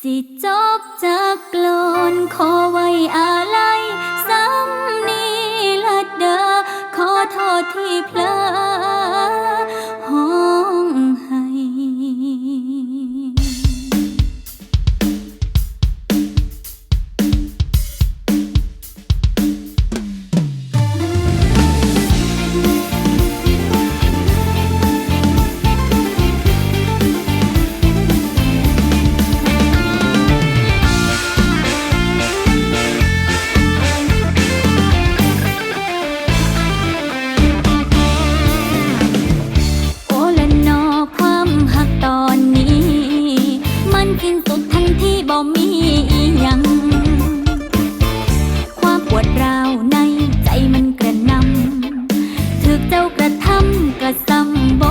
สิจบจากกลอนขอไว้อาลัยซ้ำนี้ละเด้อขอโทษที่เพลอ เจ้ากระทำกระซำ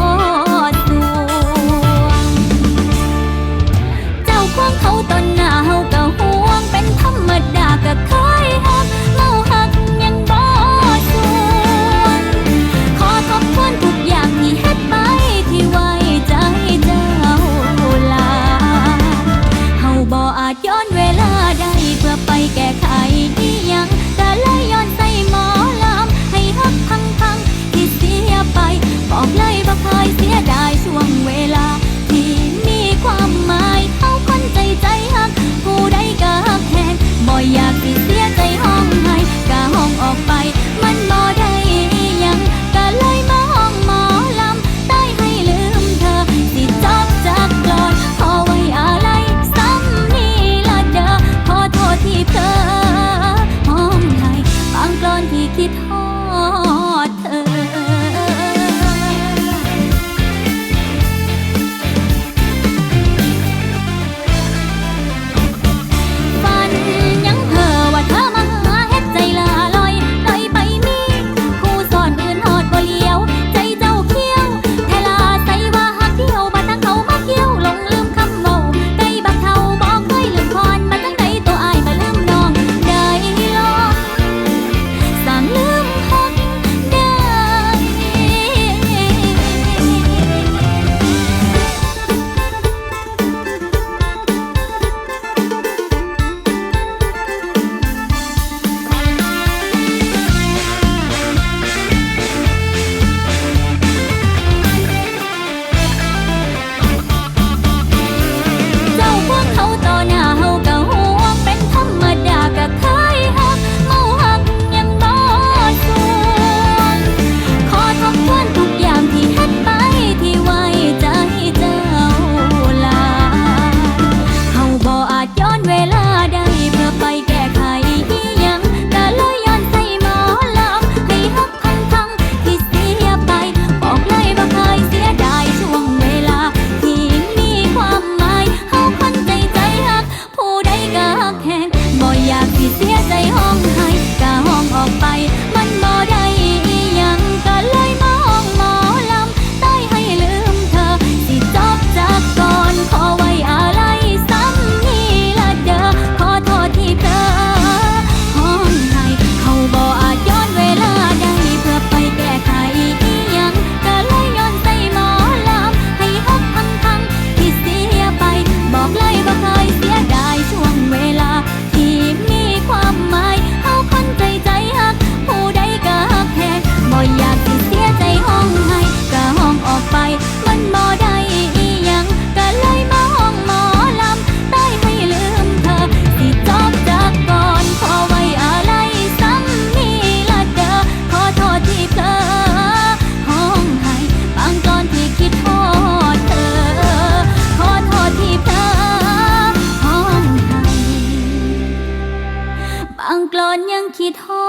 อนยังคิดทอ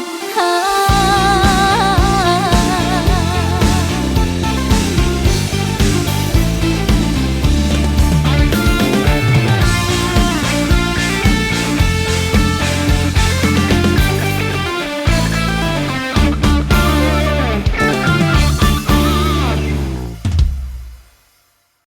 ดเธอ